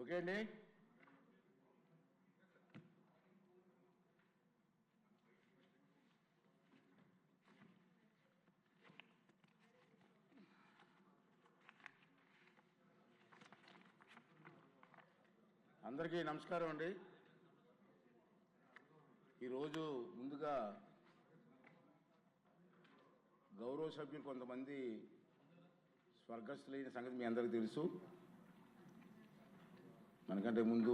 Okay అండి. అందరికీ నమస్కారం అండి. ఈరోజు ముందుగా గౌరవ సభ్యులు కొంతమంది స్వర్గస్థులైన సంగతి మీ అందరికీ తెలుసు. మనకంటే ముందు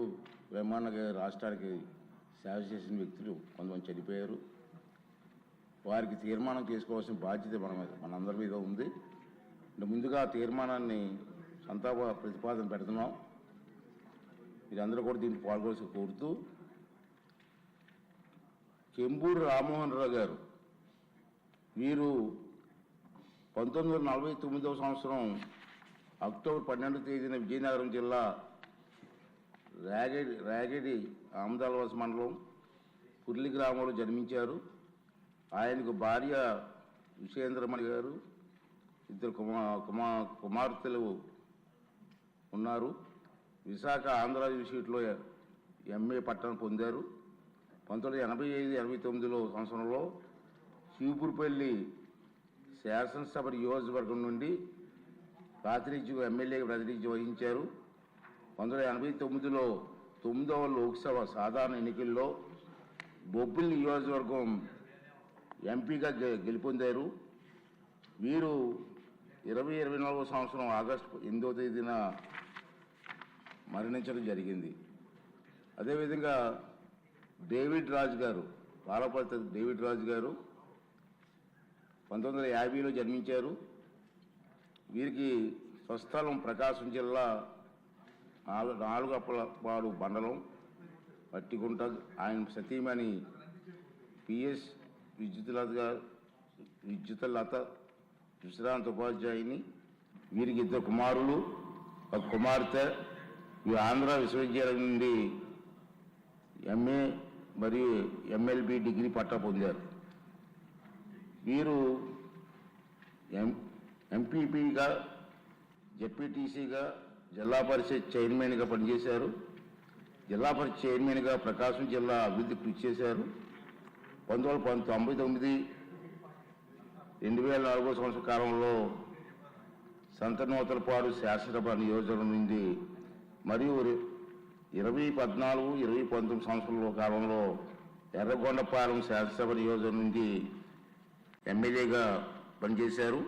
వేమాన్న రాష్ట్రానికి సేవ చేసిన వ్యక్తులు కొంతమంది చనిపోయారు. వారికి తీర్మానం చేసుకోవాల్సిన బాధ్యత మన మనందరి మీద ఉంది. అంటే ముందుగా ఆ తీర్మానాన్ని సంతాప ప్రతిపాదన పెడుతున్నాం. మీరందరూ కూడా దీన్ని పాల్గొల్సి కోరుతూ కెంబూరు రామ్మోహన్ రావు గారు వీరు పంతొమ్మిది వందల నలభై తొమ్మిదవ సంవత్సరం అక్టోబర్ పన్నెండు తేదీన విజయనగరం జిల్లా రాగడి రాగడి ఆమదాలవలస మండలం కుర్లి గ్రామంలో జన్మించారు. ఆయనకు భార్య విషేంద్రమణి గారు ఇద్దరు కుమా కుమా కుమార్తెలు ఉన్నారు. విశాఖ ఆంధ్ర యూనివర్సిటీలో ఎంఏ పట్టణం పొందారు. పంతొమ్మిది ఎనభై ఐదు ఎనభై తొమ్మిదిలో సంవత్సరంలో చీపురుపల్లి శాసనసభ నియోజకవర్గం నుండి ప్రాతినిధ్యం ఎమ్మెల్యేగా ప్రాతినిధ్యం వహించారు. వందల ఎనభై తొమ్మిదిలో తొమ్మిదవ లోక్సభ సాధారణ ఎన్నికల్లో బొబ్బిలి నియోజకవర్గం ఎంపీగా గె- గెలుపొందారు. వీరు ఇరవై ఇరవై నాలుగో సంవత్సరం ఆగస్టు ఎనిమిదో తేదీన మరణించడం జరిగింది. అదేవిధంగా డేవిడ్ రాజు గారు పాలపతి డేవిడ్ రాజు గారు పంతొమ్మిది వందల యాభైలో జన్మించారు. వీరికి స్వస్థలం ప్రకాశం జిల్లా నాలుగు నాలుగు అప్పలపాడు మండలం పట్టికుంట ఆయన సతీమణి పిఎస్ విద్యుత్లత గారు విద్యుత్లత విశ్రాంత ఉపాధ్యాయుని వీరికి ఇద్దరు కుమారులు. ఒక కుమార్తె ఈ ఆంధ్ర విశ్వవిద్యాలయం నుండి ఎంఏ మరియు ఎంఎల్బి డిగ్రీ పట్టా పొందారు. వీరు ఎం ఎంపీపీగా జెడ్పీటీసీగా జిల్లా పరిషత్ చైర్మన్గా పనిచేశారు. జిల్లా పరిషత్ చైర్మన్గా ప్రకాశం జిల్లా అభివృద్ధి కృషి చేశారు. పంతొమ్మిది వందల తొంభై తొమ్మిది రెండు వేల నాలుగో సంవత్సర కాలంలో సంతనూతలపాడు శాసనసభ నియోజకవర్గం నుండి మరియు ఇరవై పద్నాలుగు ఇరవై పంతొమ్మిది సంవత్సరాల కాలంలో ఎర్రగొండపాలెం శాసనసభ నియోజకవర్గం నుండి ఎమ్మెల్యేగా పనిచేశారు.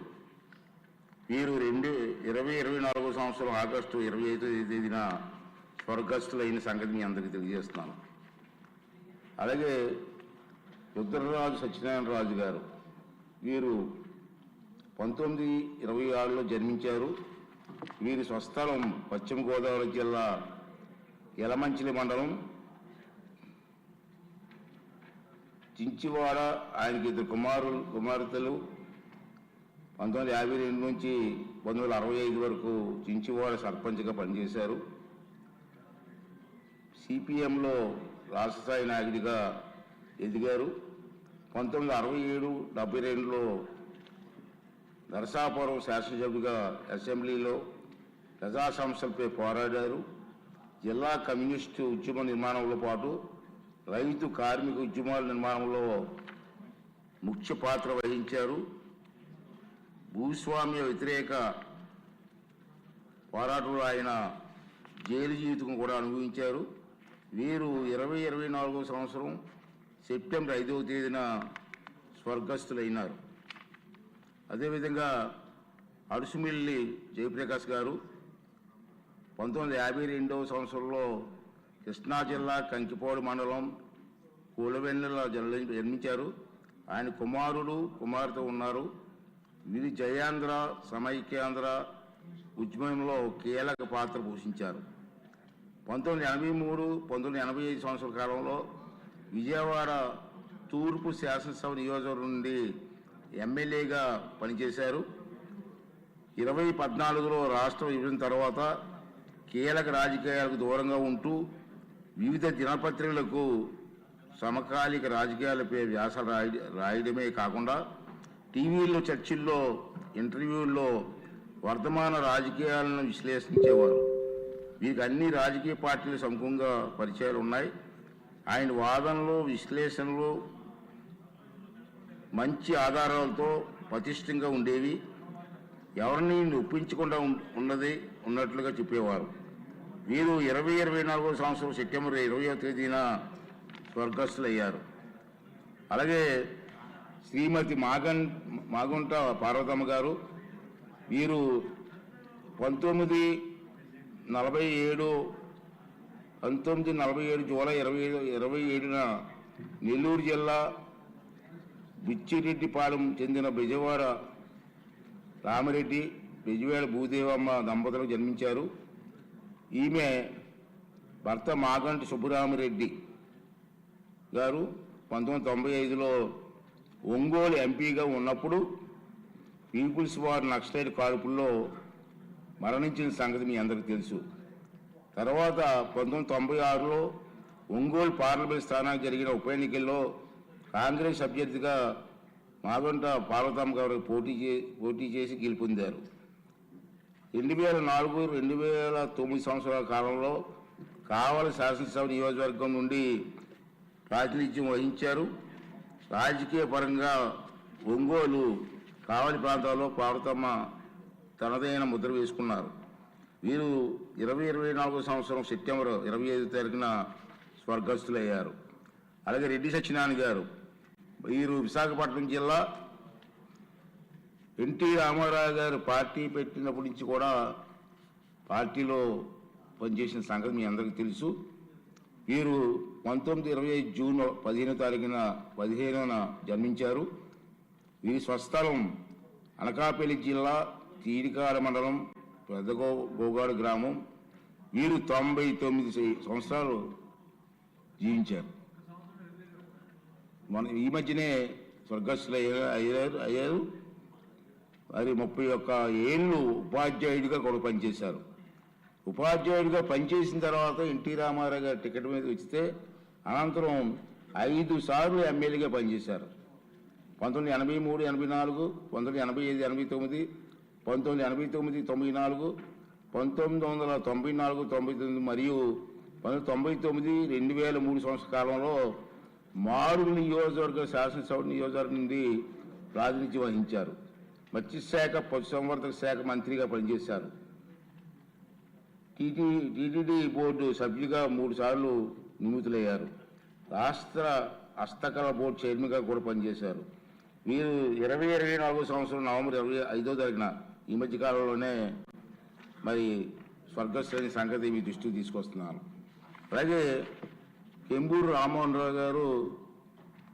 వీరు రెండు ఇరవై ఇరవై నాలుగో సంవత్సరం ఆగస్టు ఇరవై ఐదో తేదీన స్వర్గస్థులైన సంగతి మీ అందరికీ తెలియజేస్తున్నాను. అలాగే రుద్రరాజు సత్యనారాయణ రాజు గారు వీరు పంతొమ్మిది ఇరవై ఆరులో జన్మించారు. వీరి స్వస్థలం పశ్చిమ గోదావరి జిల్లా ఎలమంచిలి మండలం. చించివాడ ఆయనకి ఇద్దరు కుమారులు కుమార్తెలు. పంతొమ్మిది యాభై రెండు నుంచి పంతొమ్మిది అరవై ఐదు వరకు చించివాడ సర్పంచ్గా పనిచేశారు. సిపిఎంలో రాష్ట్ర స్థాయి నాయకుడిగా ఎదిగారు. పంతొమ్మిది అరవై ఏడు డెబ్బై రెండులో నరసాపురం శాసనసభ్యుడిగా అసెంబ్లీలో ప్రజా సమస్యలపై పోరాడారు. జిల్లా కమ్యూనిస్టు ఉద్యమ నిర్మాణంలో పాటు రైతు కార్మిక ఉద్యమాల నిర్మాణంలో ముఖ్య పాత్ర వహించారు. భూస్వామ్య వ్యతిరేక పోరాటంలో ఆయన జైలు జీవితం కూడా అనుభవించారు. వీరు ఇరవై ఇరవై నాలుగో సంవత్సరం సెప్టెంబర్ ఐదవ తేదీన స్వర్గస్థులైనారు. అదేవిధంగా అడుసుమిల్లి జయప్రకాష్ గారు పంతొమ్మిది వందల యాభై రెండవ సంవత్సరంలో కృష్ణా జిల్లా కంకిపోడు మండలం కూలవెన్నెల జన్మించారు ఆయన కుమారుడు కుమార్తె ఉన్నారు. వీరి జయాంధ్ర సమైక్యాంధ్ర ఉద్యమంలో కీలక పాత్ర పోషించారు. పంతొమ్మిది ఎనభై మూడు పంతొమ్మిది ఎనభై ఐదు సంవత్సరాల కాలంలో విజయవాడ తూర్పు శాసనసభ నియోజకవర్గం నుండి ఎమ్మెల్యేగా పనిచేశారు. ఇరవై పద్నాలుగులో రాష్ట్ర విభజన తర్వాత కీలక రాజకీయాలకు దూరంగా ఉంటూ వివిధ దినపత్రికలకు సమకాలిక రాజకీయాలపై వ్యాసాలు రాయ రాయడమే కాకుండా టీవీల్లో చర్చిల్లో ఇంటర్వ్యూల్లో వర్తమాన రాజకీయాలను విశ్లేషించేవారు. వీరికి అన్ని రాజకీయ పార్టీలు సముఖంగా పరిచయాలు ఉన్నాయి. ఆయన వాదనలు విశ్లేషణలు మంచి ఆధారాలతో పటిష్టంగా ఉండేవి. ఎవరిని ఒప్పించకుండా ఉన్నది ఉన్నట్లుగా చెప్పేవారు. వీరు ఇరవై ఇరవై నాలుగో సంవత్సరం సెప్టెంబర్ ఇరవయో తేదీన స్వర్గస్థులయ్యారు. అలాగే శ్రీమతి మాగన్ మాగుంట పార్వతమ్మ గారు వీరు పంతొమ్మిది నలభై ఏడు పంతొమ్మిది నలభై ఏడు జూలై ఇరవై ఏడు ఇరవై ఏడున నెల్లూరు జిల్లా బిచ్చిరెడ్డిపాలెం చెందిన బెజవాడ రామిరెడ్డి బెజవాడ భూదేవమ్మ దంపతులకు జన్మించారు. ఈమె భర్త మాగంటి సుబ్బరామిరెడ్డి గారు పంతొమ్మిది తొంభై ఐదులో ఒంగోలు ఎంపీగా ఉన్నప్పుడు పీపుల్స్ వార్ నక్సలైట్ కాల్పుల్లో మరణించిన సంగతి మీ అందరికీ తెలుసు. తర్వాత పంతొమ్మిది తొంభై ఆరులో ఒంగోలు పార్లమెంట్ స్థానానికి జరిగిన ఉప ఎన్నికల్లో కాంగ్రెస్ అభ్యర్థిగా మాగంట పార్వతమ్మ గారు పోటీ చే పోటీ చేసి గెలుపొందారు. రెండు వేల నాలుగు రెండు వేల తొమ్మిది సంవత్సరాల కాలంలో కావలి శాసనసభ నియోజకవర్గం నుండి ప్రాతినిధ్యం వహించారు. రాజకీయ పరంగా ఒంగోలు కావలి ప్రాంతాల్లో పార్వతమ్మ తనదైన ముద్ర వేసుకున్నారు. వీరు ఇరవై ఇరవై నాలుగో సంవత్సరం సెప్టెంబర్ ఇరవై ఐదు తారీఖున స్వర్గస్థులయ్యారు. అలాగే రెడ్డి సత్యనారాయణ గారు. వీరు విశాఖపట్నం జిల్లా ఎన్టీ రామారావు గారు పార్టీ పెట్టినప్పటి నుంచి కూడా పార్టీలో పనిచేసిన సంగతి మీ అందరికీ తెలుసు. వీరు పంతొమ్మిది ఇరవై ఐదు జూన్ పదిహేనో తారీఖున పదిహేనున జన్మించారు. వీరి స్వస్థలం అనకాపల్లి జిల్లా తీరికాడ మండలం పెద్దగో గోగాడు గ్రామం. వీరు తొంభై తొమ్మిది సంవత్సరాలు జీవించారు. మన ఈ మధ్యనే స్వర్గస్థులు అయ్యారు అయ్యారు. అయ్యారు ముప్పై ఒక్క ఏళ్ళు ఉపాధ్యాయుడిగా కూడా పనిచేశారు. ఉపాధ్యాయుడిగా పనిచేసిన తర్వాత ఎన్టీ రామారావు గారు టికెట్ మీద వచ్చితే అనంతరం ఐదు సార్లు ఎమ్మెల్యేగా పనిచేశారు. పంతొమ్మిది ఎనభై మూడు ఎనభై నాలుగు పంతొమ్మిది ఎనభై ఐదు ఎనభై తొమ్మిది పంతొమ్మిది ఎనభై తొమ్మిది తొంభై నాలుగు పంతొమ్మిది వందల తొంభై నాలుగు తొంభై తొమ్మిది మరియు పంతొమ్మిది తొంభై తొమ్మిది రెండు వేల మూడు సంవత్సర కాలంలో మారుగు నియోజకవర్గ శాసనసభ నియోజకవర్గం నుండి ప్రాతినిధ్యం వహించారు. మత్స్యశాఖ పశుసంవర్ధక శాఖ మంత్రిగా పనిచేశారు. టీటీ టీటీడీ బోర్డు సభ్యుగా మూడు సార్లు నియమితులయ్యారు. రాష్ట్ర హస్తకళ బోర్డు చైర్మన్గా కూడా పనిచేశారు. వీరు ఇరవై ఇరవై నాలుగో సంవత్సరం నవంబర్ ఇరవై ఐదో తారీఖున ఈ మధ్యకాలంలోనే మరి స్వర్గశ్రేణి సంగతి మీ దృష్టికి తీసుకొస్తున్నాను అలాగే కెంబూరు రామ్మోహన్ రావు గారు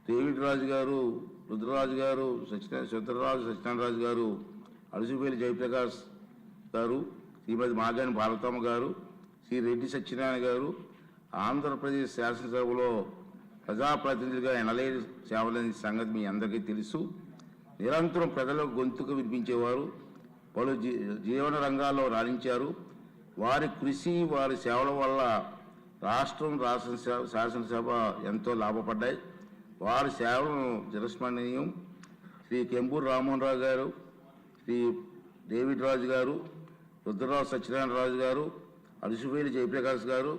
డేవిడ్ రాజు గారు రుద్రరాజు గారు సత్యన సుద్రరాజు సత్యనారాయణ గారు అడుసుపేలి జయప్రకాష్ గారు శ్రీమతి మాగాని భారతమ్మ గారు శ్రీ రెడ్డి సత్యనారాయణ గారు ఆంధ్రప్రదేశ్ శాసనసభలో ప్రజాప్రతినిధులుగా ఎనలేని సేవలని సంగతి మీ అందరికీ తెలుసు. నిరంతరం ప్రజలకు గొంతుకు వినిపించేవారు పలు జీ- జీవన రంగాల్లో రాణించారు. వారి కృషి వారి సేవల వల్ల రాష్ట్రం రాష్ట్ర శాసనసభ ఎంతో లాభపడ్డాయి. వారి సేవలను చిరస్మరణీయం శ్రీ కెంపూరు రామ్మోహన్ రావు గారు శ్రీ డేవిడ్ రాజు గారు రుద్రరావు సత్యనారాయణ రాజు గారు అరుసువేలి జయప్రకాష్ గారు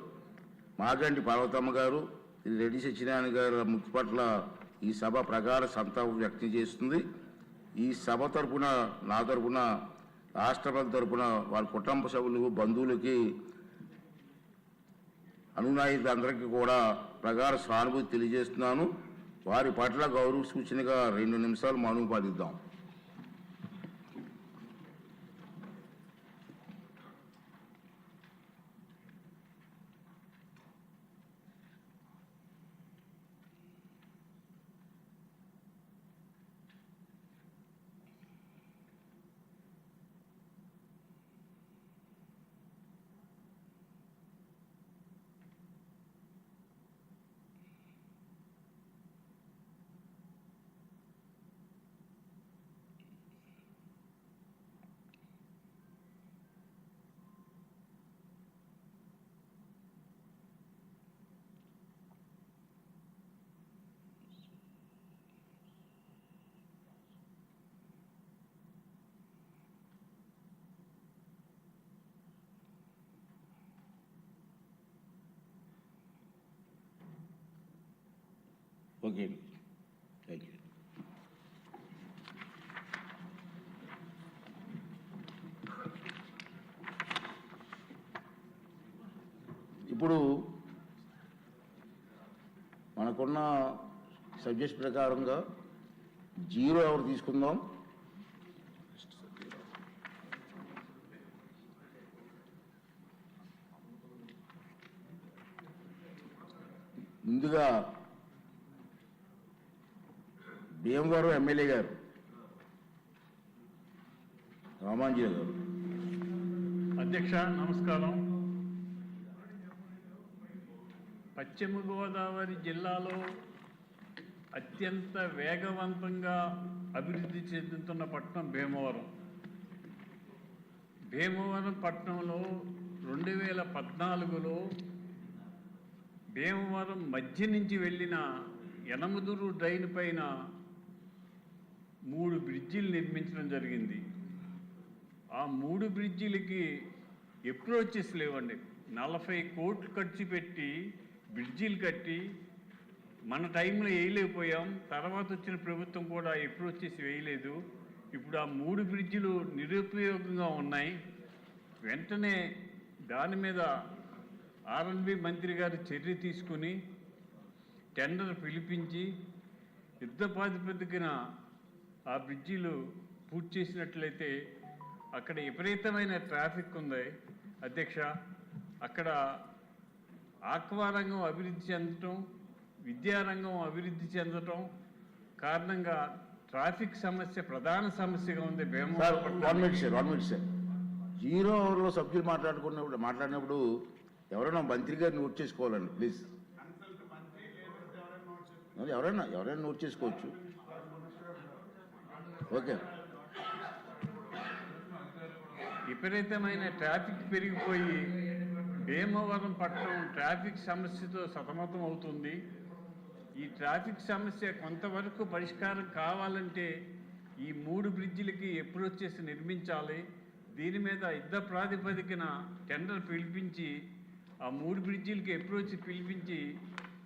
మాగంటి పార్వతమ్మ గారు రెడ్డి సత్యనారాయణ గారు మృతి పట్ల ఈ సభ ప్రగాఢ సంతాపం వ్యక్తం చేస్తుంది. ఈ సభ తరపున నా తరపున రాష్ట్రపతి తరపున వారి కుటుంబ సభ్యులు బంధువులకి అనునాయులందరికీ కూడా ప్రగాఢ సానుభూతి తెలియజేస్తున్నాను. వారి పట్ల గౌరవ సూచనగా రెండు నిమిషాలు మౌనం పాటిద్దాం. ఓకే. థ్యాంక్ యూ ఇప్పుడు మనకున్న సబ్జెక్ట్ ప్రకారంగా జీరో ఎవరు తీసుకుందాం? ముందుగా బిఎం గారు ఎమ్మెల్యే గారు. రామాంజీ గారు. అధ్యక్ష నమస్కారం. పశ్చిమ గోదావరి జిల్లాలో అత్యంత వేగవంతంగా అభివృద్ధి చెందుతున్న పట్టణం భీమవరం. భీమవరం పట్టణంలో రెండు వేల పద్నాలుగులో భీమవరం మధ్య నుంచి వెళ్ళిన యనమదురు డ్రైన్ పైన మూడు బ్రిడ్జిలు నిర్మించడం జరిగింది. ఆ మూడు బ్రిడ్జిలకి అప్రోచెస్ లేవండి. నలభై కోట్లు ఖర్చు పెట్టి బ్రిడ్జిలు కట్టి మన టైంలో వేయలేకపోయాం. తర్వాత వచ్చిన ప్రభుత్వం కూడా అప్రోచెస్ వేయలేదు. ఇప్పుడు ఆ మూడు బ్రిడ్జిలు నిరుపయోగంగా ఉన్నాయి. వెంటనే దాని మీద ఆర్ఎన్బి మంత్రి గారు చర్య తీసుకుని టెండర్ పిలిపించి యుద్ధ ప్రాతిపదికన ఆ బ్రిడ్జిలు పూర్తి చేసినట్లయితే అక్కడ విపరీతమైన ట్రాఫిక్ ఉంది. అధ్యక్ష అక్కడ ఆక్వా రంగం అభివృద్ధి చెందటం విద్యారంగం అభివృద్ధి చెందటం కారణంగా ట్రాఫిక్ సమస్య ప్రధాన సమస్యగా ఉంది జీరో అవర్లో సబ్జెక్ట్ మాట్లాడుకున్నప్పుడు మాట్లాడినప్పుడు ఎవరైనా మంత్రి గారు నోట్ చేసుకోవాలండి ప్లీజ్. ఎవరైనా ఎవరైనా నోట్ చేసుకోవచ్చు. ఓకే. విపరీతమైన ట్రాఫిక్ పెరిగిపోయి భీమవరం పట్టణం ట్రాఫిక్ సమస్యతో సతమతం అవుతుంది. ఈ ట్రాఫిక్ సమస్య కొంతవరకు పరిష్కారం కావాలంటే ఈ మూడు బ్రిడ్జిలకి అప్రోచెస్ నిర్మించాలి. దీని మీద యుద్ధ ప్రాతిపదికన టెండర్ పిలిపించి ఆ మూడు బ్రిడ్జిలకి అప్రోచ్ పిలిపించి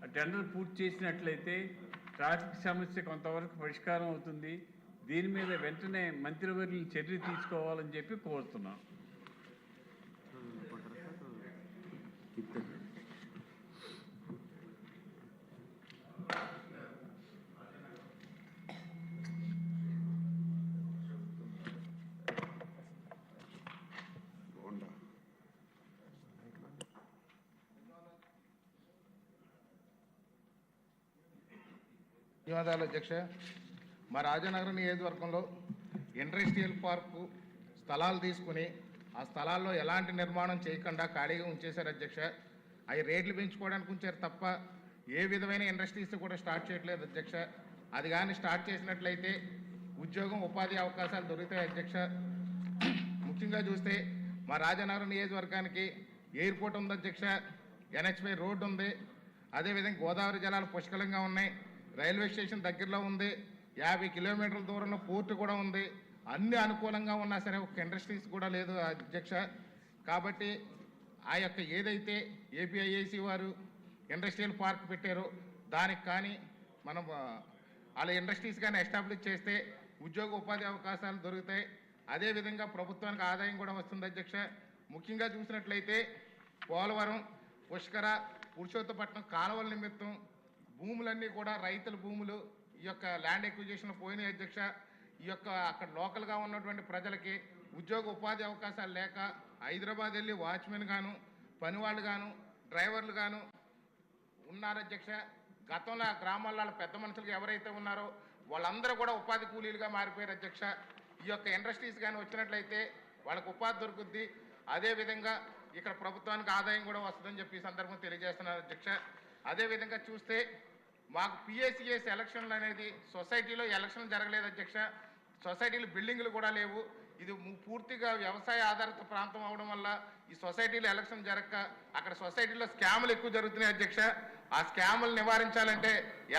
ఆ టెండర్ పూర్తి చేసినట్లయితే ట్రాఫిక్ సమస్య కొంతవరకు పరిష్కారం అవుతుంది. దీని మీద వెంటనే మంత్రివర్యులు చర్య తీసుకోవాలని చెప్పి కోరుతున్నాను ధన్యవాదాలు అధ్యక్ష. మా రాజనగరం నియోజకవర్గంలో ఇండస్ట్రియల్ పార్కు స్థలాలు తీసుకుని ఆ స్థలాల్లో ఎలాంటి నిర్మాణం చేయకుండా ఖాళీగా ఉంచేశారు అధ్యక్ష. అవి రేట్లు పెంచుకోవడానికి ఉంచారు తప్ప ఏ విధమైన ఇండస్ట్రీస్ కూడా స్టార్ట్ చేయట్లేదు అధ్యక్ష. అది కానీ స్టార్ట్ చేసినట్లయితే ఉద్యోగం ఉపాధి అవకాశాలు దొరుకుతాయి అధ్యక్ష. ముఖ్యంగా చూస్తే మా రాజనగరం నియోజకవర్గానికి ఎయిర్పోర్ట్ ఉంది అధ్యక్ష ఎన్హెచ్పై రోడ్డు ఉంది. అదేవిధంగా గోదావరి జలాలు పుష్కలంగా ఉన్నాయి. రైల్వే స్టేషన్ దగ్గరలో ఉంది. యాభై కిలోమీటర్ల దూరంలో పోర్టు కూడా ఉంది. అన్ని అనుకూలంగా ఉన్నా సరే ఒక ఇండస్ట్రీస్ కూడా లేదు అధ్యక్ష. కాబట్టి ఆ యొక్క ఏదైతే ఏపీఐఏసి వారు ఇండస్ట్రియల్ పార్క్ పెట్టారో దానికి కానీ మనం వాళ్ళ ఇండస్ట్రీస్ కానీ ఎస్టాబ్లిష్ చేస్తే ఉద్యోగ ఉపాధి అవకాశాలు దొరుకుతాయి. అదేవిధంగా ప్రభుత్వానికి ఆదాయం కూడా వస్తుంది అధ్యక్ష. ముఖ్యంగా చూసినట్లయితే పోలవరం పుష్కర పురుషోత్తపట్నం కాలువల నిమిత్తం భూములన్నీ కూడా రైతుల భూములు ఈ యొక్క ల్యాండ్ ఎక్విజిషన్ పోయిన అధ్యక్ష ఈ యొక్క అక్కడ లోకల్గా ఉన్నటువంటి ప్రజలకి ఉద్యోగ ఉపాధి అవకాశాలు లేక హైదరాబాద్ వెళ్ళి వాచ్మెన్ గాను పనివాళ్ళు గాను డ్రైవర్లు గాను ఉన్నారు అధ్యక్ష. గతంలో ఆ గ్రామాల్లో వాళ్ళ పెద్ద మనుషులకు ఎవరైతే ఉన్నారో వాళ్ళందరూ కూడా ఉపాధి కూలీలుగా మారిపోయారు అధ్యక్ష. ఈ యొక్క ఇండస్ట్రీస్ కానీ వచ్చినట్లయితే వాళ్ళకు ఉపాధి దొరుకుద్ది. అదేవిధంగా ఇక్కడ ప్రభుత్వానికి ఆదాయం కూడా వస్తుందని చెప్పి ఈ సందర్భం తెలియజేస్తున్నారు అధ్యక్ష. అదేవిధంగా చూస్తే మాకు పిఎస్సిఎస్ ఎలక్షన్లు అనేది సొసైటీలో ఎలక్షన్ జరగలేదు అధ్యక్ష. సొసైటీలు బిల్డింగులు కూడా లేవు. ఇది పూర్తిగా వ్యవసాయ ఆధారిత ప్రాంతం అవడం వల్ల ఈ సొసైటీలో ఎలక్షన్ జరగక అక్కడ సొసైటీలో స్కాములు ఎక్కువ జరుగుతున్నాయి అధ్యక్ష. ఆ స్కాములు నివారించాలంటే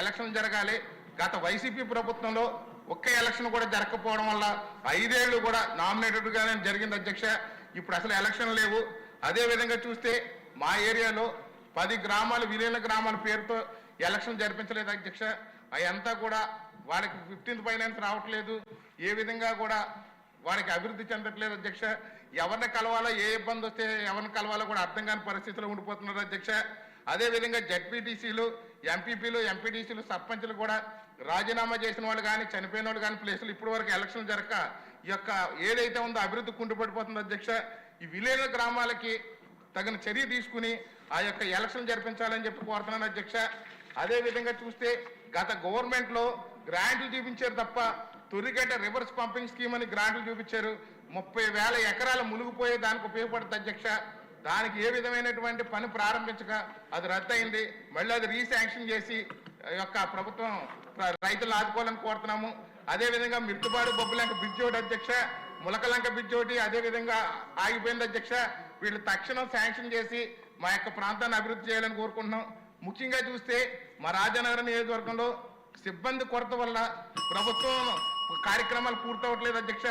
ఎలక్షన్ జరగాలి. గత వైసీపీ ప్రభుత్వంలో ఒక్క ఎలక్షన్ కూడా జరగకపోవడం వల్ల ఐదేళ్ళు కూడా నామినేటెడ్గానే జరిగింది అధ్యక్ష. ఇప్పుడు అసలు ఎలక్షన్ లేవు. అదే విధంగా చూస్తే మా ఏరియాలో పది గ్రామాలు విలీన గ్రామాల పేరుతో ఎలక్షన్ జరిపించలేదు అధ్యక్ష. అవంతా కూడా వాళ్ళకి ఫిఫ్టీన్త్ ఫైనాన్స్ రావట్లేదు. ఏ విధంగా కూడా వారికి అభివృద్ధి చెందట్లేదు అధ్యక్ష. ఎవరిని కలవాలో ఏ ఇబ్బంది వస్తే ఎవరిని కలవాలో కూడా అర్థం కాని పరిస్థితిలో ఉండిపోతున్నారు అధ్యక్ష. అదేవిధంగా జడ్పీటీసీలు ఎంపీపీలు ఎంపీటీసీలు సర్పంచ్లు కూడా రాజీనామా చేసిన వాళ్ళు కానీ చనిపోయిన వాళ్ళు కానీ ప్లేసులు ఇప్పటి వరకు ఎలక్షన్ జరగక ఈ యొక్క ఏదైతే ఉందో అభివృద్ధి కుంటుపడిపోతుంది అధ్యక్ష. ఈ విలేజ్ గ్రామాలకి తగిన చర్య తీసుకుని ఆ యొక్క ఎలక్షన్ జరిపించాలని చెప్పి కోరుతున్నాను అధ్యక్ష. అదే విధంగా చూస్తే గత గవర్నమెంట్లో గ్రాంట్లు చూపించారు తప్ప తురిగడ్డ రివర్స్ పంపింగ్ స్కీమ్ అని గ్రాంట్లు చూపించారు. ముప్పై వేల ఎకరాలు మునిగిపోయే దానికి ఉపయోగపడుతుంది అధ్యక్ష. దానికి ఏ విధమైనటువంటి పని ప్రారంభించక అది రద్దయింది. మళ్ళీ అది రీశాంక్షన్ చేసి యొక్క ప్రభుత్వం రైతులు రైతులను ఆదుకోవాలని కోరుతున్నాము. అదే విధంగా మిర్తుబాడు బొబ్బులంక బ్రిడ్జ్ ఒకటి అధ్యక్ష. ములకలంక బ్రిడ్జ్ ఒకటి అదే విధంగా ఆగిపోయింది అధ్యక్ష. వీళ్ళు తక్షణం శాంక్షన్ చేసి మా యొక్క ప్రాంతాన్ని అభివృద్ధి చేయాలని కోరుకుంటున్నాం. ముఖ్యంగా చూస్తే మా రాజనగరం నియోజకవర్గంలో సిబ్బంది కొరత వల్ల ప్రభుత్వం కార్యక్రమాలు పూర్తవట్లేదు అధ్యక్ష.